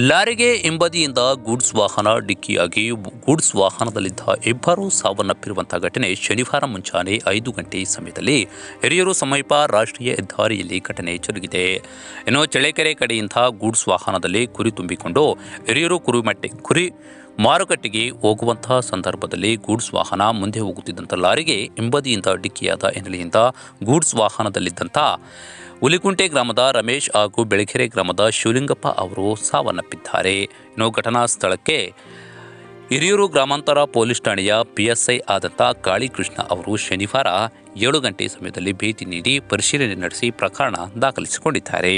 ಲಾರಿಗೆ ಹಿಂಬದಿಯಿಂದ ಗೂಡ್ಸ್ ವಾಹನ, ಡಿಕ್ಕಿಯಾಗಿ ಗೂಡ್ಸ್ ವಾಹನದಲ್ಲಿದ್ದ ಇಬ್ಬರು ಸಾವನ್ನಪ್ಪಿರುವಂತಹ ಘಟನೆ ಶನಿವಾರ ಮುಂಜಾನೆ ಐದು ಗಂಟೆ ಸಮಯದಲ್ಲಿ. ಹಿರಿಯೂರು ಸಮೀಪ ರಾಷ್ಟ್ರೀಯ ಹೆದ್ದಾರಿಯಲ್ಲಿ ಘಟನೆ ಜರುಗಿದೆ. ಇನ್ನು ಚಳ್ಳಕೆರೆ ಕಡೆಯಿಂದ ಗೂಡ್ಸ್ ವಾಹನದಲ್ಲಿ ಕುರಿ ತುಂಬಿಕೊಂಡು ಹಿರಿಯೂರು ಕುರಿಮಟ್ಟೆ ಕುರಿ ಮಾರುಕಟ್ಟೆಗೆ ಹೋಗುವಂತಹ ಸಂದರ್ಭದಲ್ಲಿ ಗೂಡ್ಸ್ ವಾಹನ ಮುಂದೆ ಹೋಗುತ್ತಿದ್ದಂಥ ಲಾರಿಗೆ ಹಿಂಬದಿಯಿಂದ ಡಿಕ್ಕಿಯಾದ ಹಿನ್ನೆಲೆಯಿಂದ ಗೂಡ್ಸ್ ವಾಹನದಲ್ಲಿದ್ದಂಥ ಹುಲಿಕುಂಟೆ ಗ್ರಾಮದ ರಮೇಶ್ ಹಾಗೂ ಬೆಳಗೆರೆ ಗ್ರಾಮದ ಶಿವಲಿಂಗಪ್ಪ ಅವರು ಸಾವನ್ನಪ್ಪಿದ್ದಾರೆ. ಇನ್ನು ಘಟನಾ ಸ್ಥಳಕ್ಕೆ ಹಿರಿಯೂರು ಗ್ರಾಮಾಂತರ ಪೊಲೀಸ್ ಠಾಣೆಯ ಪಿಎಸ್ಐ ಆದಂಥ ಕಾಳಿಕೃಷ್ಣ ಅವರು ಶನಿವಾರ ಏಳು ಗಂಟೆ ಸಮಯದಲ್ಲಿ ಭೇಟಿ ನೀಡಿ ಪರಿಶೀಲನೆ ನಡೆಸಿ ಪ್ರಕರಣ ದಾಖಲಿಸಿಕೊಂಡಿದ್ದಾರೆ.